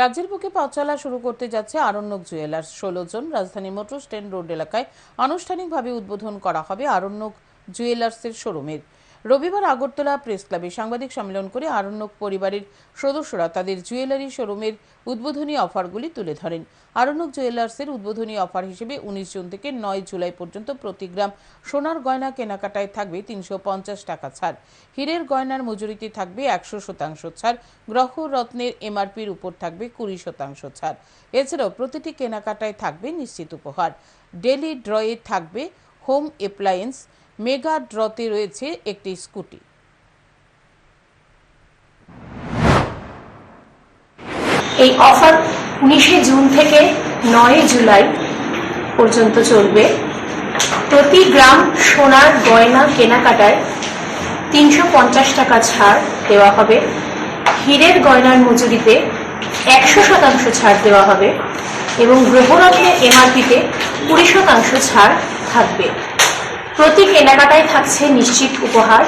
রাজ্যের বুকে পথ শুরু করতে যাচ্ছে আরণ্যক জুয়েলার্স। ষোলো জন রাজধানী মোটর স্ট্যান্ড রোড এলাকায় আনুষ্ঠানিকভাবে উদ্বোধন করা হবে আরণ্যক জুয়েলার্সের শোরুমের। রবিবার আগরতলা প্রেস ক্লাবে সাংবাদিক সম্মেলন করে আরণ্যক পরিবারের সদস্যরা তাদের জুয়েলারি শোরুমের উদ্বোধনী অফারগুলি তুলে ধরেন। আরণ্যক জুয়েলার্সের উদ্বোধনী অফার হিসেবে উনিশ জুন থেকে নয় জুলাই পর্যন্ত প্রতি গ্রাম সোনার গয়না কেনাকাটায় থাকবে তিনশো পঞ্চাশ টাকা ছাড়। হীরের গয়নার মজুরিতে থাকবে একশো শতাংশ ছাড়। গ্রহ রত্নের এমআরপির উপর থাকবে কুড়ি শতাংশ ছাড়। এছাড়াও প্রতিটি কেনাকাটায় থাকবে নিশ্চিত উপহার। ডেলি ড্রয়ে থাকবে হোম অ্যাপ্লায়েন্স মেগা ড্রতে রয়েছে একটি স্কুটি। এই অফার উনিশে জুন থেকে নয় জুলাই পর্যন্ত চলবে। প্রতি গ্রাম সোনার গয়না কেনাকাটায় তিনশো পঞ্চাশ টাকা ছাড় দেওয়া হবে। হীরের গয়নার মজুরিতে একশো শতাংশ ছাড় দেওয়া হবে এবং গ্রহরত্নের এমআরপিতে কুড়ি শতাংশ ছাড় থাকবে। প্রতি কেনাকাটায় থাকছে নিশ্চিত উপহার।